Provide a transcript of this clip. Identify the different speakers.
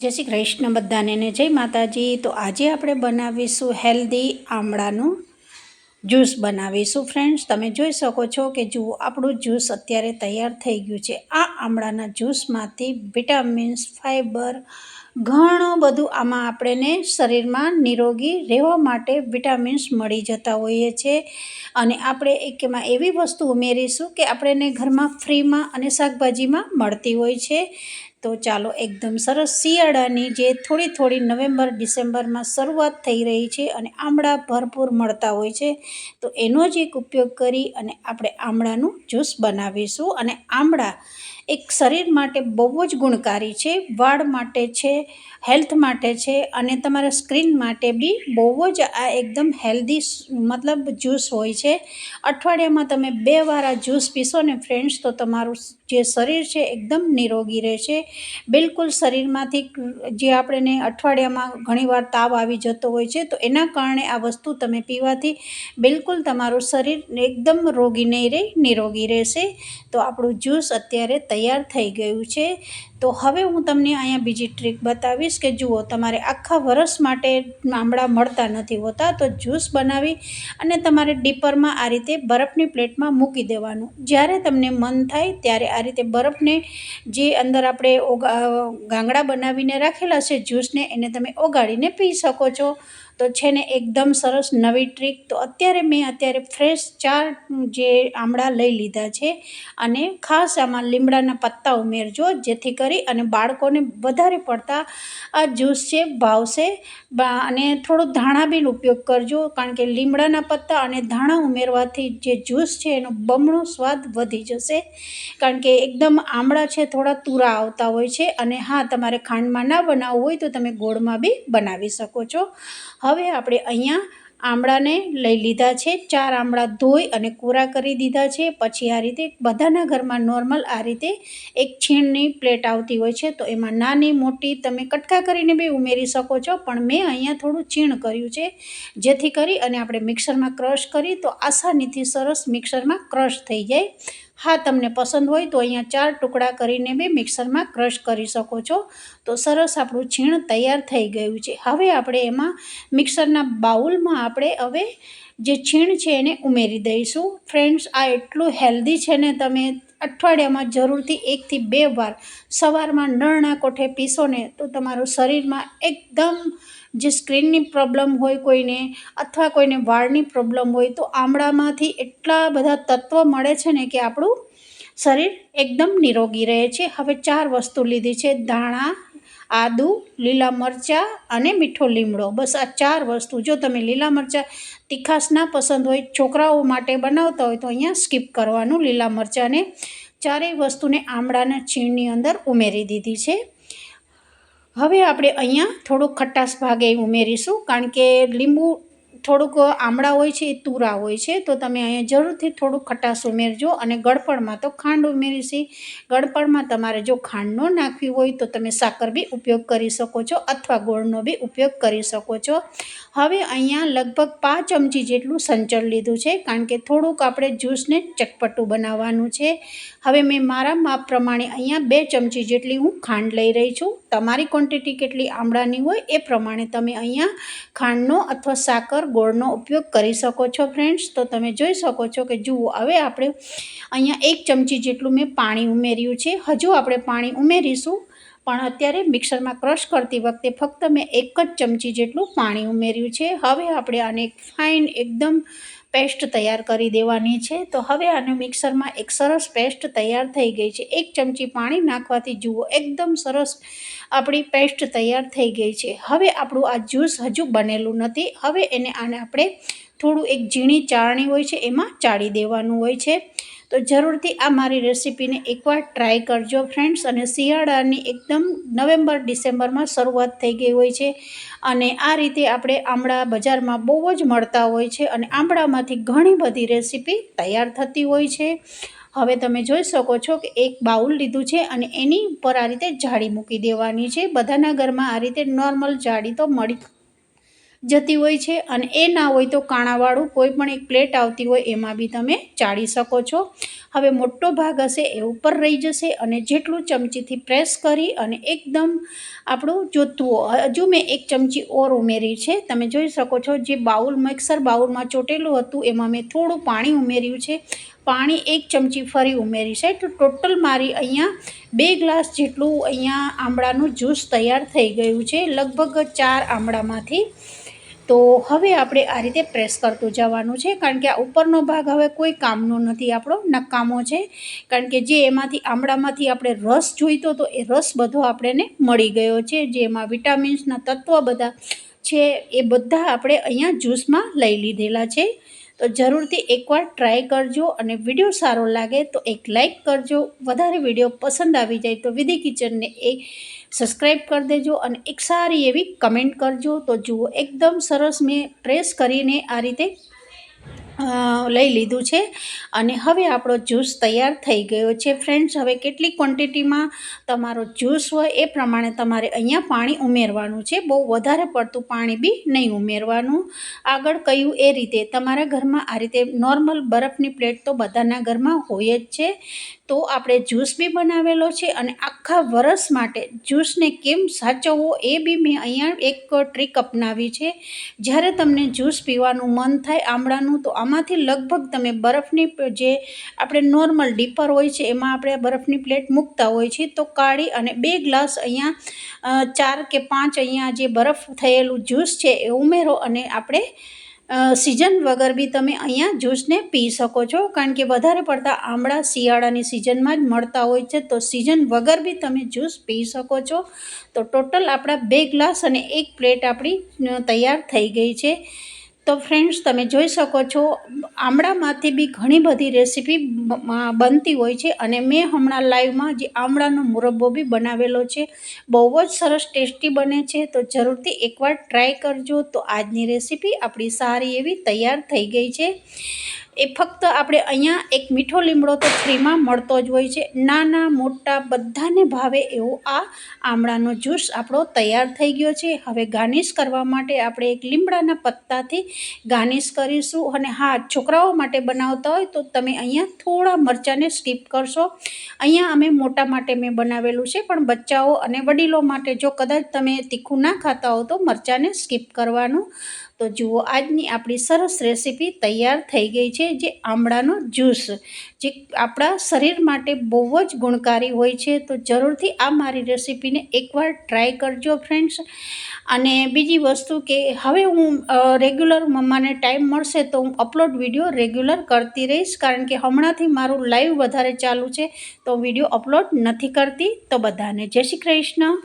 Speaker 1: જય શ્રી કૃષ્ણ બધાને જય માતાજી. તો આજે આપણે બનાવીશું હેલ્ધી આમળાનું જ્યુસ બનાવીશું ફ્રેન્ડ્સ. તમે જોઈ શકો છો કે જુઓ, આપણું જ્યુસ અત્યારે તૈયાર થઈ ગયું છે. આ આમળાના જ્યુસમાંથી વિટામિન્સ ફાઇબર ઘણું બધું આમાં આપણને શરીરમાં નિરોગી રહેવા માટે વિટામિન્સ મળી જતા હોઈએ છે. અને આપણે એક એમાં એવી વસ્તુ ઉમેરીશું કે આપણને ઘરમાં ફ્રીમાં અને શાકભાજીમાં મળતી હોય છે. તો ચાલો એકદમ સરસ શિયાળાની જે થોડી થોડી નવેમ્બર, ડિસેમ્બરમાં શરૂઆત થઈ રહી છે અને આમળા ભરપૂર મળતા હોય છે, તો એનો જ એક ઉપયોગ કરી અને આપણે આમળાનું જ્યુસ બનાવીશું અને આમળા એક શરીર માટે બહુ જ ગુણકારી છે, વાળ માટે છે, હેલ્થ માટે છે અને તમારા સ્ક્રીન માટે બી બહુ જ આ એકદમ હેલ્ધી મતલબ જ્યુસ હોય છે. અઠવાડિયામાં તમે બે વાર આ જ્યુસ પીશો ને ફ્રેન્ડ્સ, તો તમારું જે શરીર છે એકદમ નિરોગી રહેશે. બિલકુલ શરીરમાંથી જે આપણને અઠવાડિયામાં ઘણીવાર તાવ આવી જતો હોય છે, તો એના કારણે આ વસ્તુ તમે પીવાથી બિલકુલ તમારું શરીર એકદમ રોગી નહીં રહે, નિરોગી રહેશે. તો આપણું જ્યુસ અત્યારે તૈયાર થઈ ગયું છે. તો હવે હું તમને અહીંયા બીજી ટ્રીક બતાવીશ કે જુઓ, તમારે આખા વરસ માટે આમળા મળતા નથી હોતા, તો જ્યુસ બનાવી અને તમારે ડીપરમાં આ રીતે બરફની પ્લેટમાં મૂકી દેવાનું. જ્યારે તમને મન થાય ત્યારે આ રીતે બરફને જે અંદર આપણે ગાંગડા બનાવીને રાખેલા છે જ્યુસને, એને તમે ઓગાળીને પી શકો છો. તો છે ને એકદમ સરસ નવી ટ્રીક તો અત્યારે મેં અત્યારે ફ્રેશ ચાર જે આમળા લઈ લીધા છે અને ખાસ આમાં લીમડાના પત્તા ઉમેરજો, જેથી કરી અને બાળકોને વધારે પડતા આ જ્યુસ છે ભાવશે અને થોડો ધાણા બી ઉપયોગ કરજો, કારણ કે લીમડાના પત્તા અને ધાણા ઉમેરવાથી જે જ્યુસ છે, એનો બમણો સ્વાદ વધી જશે. કારણ કે એકદમ આમળા છે, થોડા તુરા આવતા હોય છે અને હા, તમારે ખાંડમાં ના બનાવવું હોય તો તમે ગોળમાં બી બનાવી શકો છો. હવે આપણે અહીંયા આમળાને લઈ લીધા છે. ચાર આમળા ધોઈ અને કોરા કરી દીધા છે. પછી આ રીતે બધાના ઘરમાં નોર્મલ આ રીતે એક છીણની પ્લેટ આવતી હોય છે. તો એમાં નાની મોટી તમે કટકા કરીને બી ઉમેરી શકો છો. પણ મેં અહીંયા થોડું છીણ કર્યું છે. જેથી કરી અને આપણે મિક્સરમાં ક્રશ કરી તો આસાનીથી સરસ મિક્સરમાં ક્રશ થઈ જાય. હા, તમને પસંદ હોય તો અહીંયા ચાર ટુકડા કરીને બી મિક્સરમાં ક્રશ કરી શકો છો. તો સરસ આપણું છીણ તૈયાર થઈ ગયું છે. હવે આપણે એમાં મિક્સરના બાઉલમાં આપણે હવે જે છીણ છે એને ઉમેરી દઈશું. ફ્રેન્ડ્સ, આ એટલું હેલ્ધી છે ને તમે અઠવાડિયામાં જરૂરથી એકથી બે વાર સવારમાં નળના કોઠે પીશો ને તો તમારું શરીરમાં એકદમ જે સ્ક્રીનની પ્રોબ્લેમ હોય કોઈને અથવા કોઈને વાળની પ્રોબ્લેમ હોય તો આમળામાંથી એટલા બધા તત્વ મળે છે ને કે આપણું શરીર એકદમ નિરોગી રહે છે. હવે ચાર વસ્તુ લીધી છે. ધાણા આદુ, લીલા મરચાં અને મીઠો લીમડો. બસ આ ચાર વસ્તુ. જો તમે લીલા મરચાં તીખાશ ના પસંદ હોય, છોકરાઓ માટે બનાવતા હોય, તો અહીંયા સ્કીપ કરવાનું. લીલા મરચાંને ચારેય વસ્તુને આમળાના છીણની અંદર ઉમેરી દીધી છે. હવે આપણે અહીંયા થોડુંક ખટાશ ભાગે ઉમેરીશું, કારણ કે લીંબુ થોડુંક આમળા હોય છે, એ તુરા હોય છે, તો તમે અહીંયા જરૂરથી થોડુંક ખટાશ ઉમેરજો અને ગળપણમાં તો ખાંડ ઉમેરીશી. ગળપણમાં તમારે જો ખાંડ ન નાખવી હોય તો તમે સાકર બી ઉપયોગ કરી શકો છો અથવા ગોળનો બી ઉપયોગ કરી શકો છો. હવે અહીંયા લગભગ પાંચ ચમચી જેટલું સંચળ લીધું છે, કારણ કે થોડુંક આપણે જ્યુસને ચટપટું બનાવવાનું છે. હવે મેં મારા માપ પ્રમાણે અહીંયા બે ચમચી જેટલી હું ખાંડ લઈ રહી છું. તમારી ક્વોન્ટિટી કેટલી આમળાની હોય એ પ્રમાણે તમે અહીંયા ખાંડનો અથવા સાકર ગોળનો ઉપયોગ કરી શકો છો ફ્રેન્ડ્સ તો તમે જોઈ શકો છો કે જુઓ, હવે આપણે અહીંયા એક ચમચી જેટલું મેં પાણી ઉમેર્યું છે. હજુ આપણે પાણી ઉમેરીશું, પણ અત્યારે મિક્સરમાં ક્રશ કરતી વખતે ફક્ત મેં એક જ ચમચી જેટલું પાણી ઉમેર્યું છે. હવે આપણે આને ફાઇન એકદમ પેસ્ટ તૈયાર કરી દેવાની છે. તો હવે આને મિક્સરમાં એક સરસ પેસ્ટ તૈયાર થઈ ગઈ છે. એક ચમચી પાણી નાખવાથી જુઓ, એકદમ સરસ આપણી પેસ્ટ તૈયાર થઈ ગઈ છે. હવે આપણું આ જ્યુસ હજુ બનેલું નથી. હવે એને આને આપણે થોડું એક ઝીણી ચાળણી હોય છે, એમાં ચાળી દેવાનું હોય છે. તો જરૂરથી આ મારી રેસીપીને એકવાર ટ્રાય કરજો ફ્રેન્ડ્સ અને શિયાળાની એકદમ નવેમ્બર, ડિસેમ્બરમાં શરૂઆત થઈ ગઈ હોય છે. અને આ રીતે આપણે આમળા બજારમાં બહુ જ મળતા હોય છે અને આમળામાંથી ઘણી બધી રેસીપી તૈયાર થતી હોય છે. હવે તમે જોઈ શકો છો કે એક બાઉલ લીધું છે અને એની ઉપર આ રીતે જાળી મૂકી દેવાની છે. બધાના ઘરમાં આ રીતે નોર્મલ જાળી તો મળી જતી હોય છે અને એ ના હોય તો કાણાવાળું કોઈ પણ એક પ્લેટ આવતી હોય એમાં બી તમે ચાળી શકો છો. હવે મોટો ભાગ હશે એ ઉપર રહી જશે અને જેટલું ચમચીથી પ્રેસ કરી અને એકદમ આપણું જોતું હજુ મેં એક ચમચી ઓર ઉમેરી છે. તમે જોઈ શકો છો જે બાઉલ મિક્સર બાઉલમાં ચોટેલું હતું એમાં મેં થોડું પાણી ઉમેર્યું છે. પાણી એક ચમચી ફરી ઉમેરી છે. તો ટોટલ મારી અહીંયા બે ગ્લાસ જેટલું અહીંયા આમળાનું જ્યુસ તૈયાર થઈ ગયું છે. લગભગ ચાર આમળામાંથી તો હવે આપણે આ રીતે પ્રેસ કરતું જવાનું છે, કારણ કે આ ઉપરનો ભાગ હવે કોઈ કામનો નથી, આપણો નકામો છે. કારણ કે જે એમાંથી આમળામાંથી આપણે રસ જોઈતો તો એ રસ બધો આપણને મળી ગયો છે જેમાં વિટામિન્સના તત્વ બધા છે, એ બધા આપણે અહીંયા જ્યુસમાં લઈ લીધેલા છે. તો જરૂરથી એકવાર ટ્રાય કરજો અને વીડિયો સારો લાગે તો એક લાઈક કરજો. વધારે વીડિયો પસંદ આવી જાય તો વિધિ કિચનને એક સબસ્ક્રાઈબ કરી દેજો અને એક સારી એવી કમેન્ટ કરજો. તો જુઓ, એકદમ સરસ મેં પ્રેસ કરીને આ રીતે લઈ લીધું છે. અને હવે આપણો જ્યુસ તૈયાર થઈ ગયો છે. ફ્રેન્ડ્સ, હવે કેટલી ક્વોન્ટિટીમાં તમારો જ્યુસ હોય એ પ્રમાણે તમારે અહીંયા પાણી ઉમેરવાનું છે. બહુ વધારે પડતું પાણી બી નહીં ઉમેરવાનું. આગળ કહ્યું એ રીતે, તમારા ઘરમાં આ રીતે નોર્મલ બરફની પ્લેટ તો બધાના ઘરમાં હોય જ છે. તો આપણે જ્યુસ બી બનાવેલો છે અને આખા વરસ માટે જ્યુસને કેમ સાચવવો એ બી મેં અહીંયા એક ટ્રીક અપનાવી છે. જ્યારે તમને જ્યુસ પીવાનું મન થાય આમળાનું, તો આમાંથી લગભગ તમે બરફની જે આપણે નોર્મલ ડીપર હોય છે, એમાં આપણે બરફની પ્લેટ મૂકતા હોય છે, તો કાઢી અને બે ગ્લાસ અહીંયા ચાર કે પાંચ અહીંયા જે બરફ થયેલું જ્યુસ છે એ ઉમેરો અને આપણે સિઝન વગર બી તમે અહીંયા જ્યુસને પી શકો છો. કારણ કે વધારે પડતા આમળા, શિયાળાની સિઝનમાં જ મળતા હોય છે. તો સિઝન વગર બી તમે જ્યુસ પી શકો છો. તો ટોટલ આપણા બે ગ્લાસ અને એક પ્લેટ આપણી તૈયાર થઈ ગઈ છે. તો ફ્રેન્ડ્સ તમે જોઈ શકો છો, આમળામાંથી બી ઘણી બધી રેસીપી બનતી હોય છે અને મેં હમણાં લાઈવમાં જે આમળાનો મુરબ્બો બી બનાવેલો છે, બહુ જ સરસ ટેસ્ટી બને છે, તો જરૂરથી એકવાર ટ્રાય કરજો. તો આજની રેસીપી આપણી સારી એવી તૈયાર થઈ ગઈ છે. એ ફક્ત આપણે અહીંયા એક મીઠો લીમડો તો ફ્રીમાં મળતો જ હોય છે. નાના, મોટા, બધાને ભાવે એવો આ આમળાનો જ્યુસ આપણો તૈયાર થઈ ગયો છે. હવે ગાર્નિશ કરવા માટે આપણે એક લીમડાના પત્તાથી ગાર્નિશ કરીશું અને હા, છોકરાઓ માટે બનાવતા હોય તો તમે અહીંયા થોડા મરચાંને સ્કીપ કરશો. અહીંયા અમે મોટા માટે મેં બનાવેલું છે, પણ બચ્ચાઓ અને વડીલો માટે જો કદાચ તમે તીખું ના ખાતા હો તો મરચાંને સ્કીપ કરવાનું. તો જુઓ, આજની આપણી સરસ રેસીપી તૈયાર થઈ ગઈ છે જે આમળાનો જ્યુસ, જે આપણા શરીર માટે બહુ જ ગુણકારી હોય છે. તો જરૂરથી આ મારી રેસીપીને એકવાર ટ્રાય કરજો ફ્રેન્ડ્સ. અને બીજી વસ્તુ કે હવે હું રેગ્યુલર મને ટાઈમ મળશે તો હું અપલોડ વીડિયો રેગ્યુલર કરતી રહીશ. કારણ કે હમણાંથી મારું લાઈવ વધારે ચાલુ છે, તો વીડિયો અપલોડ નથી કરતી. તો બધાને જય શ્રી કૃષ્ણ.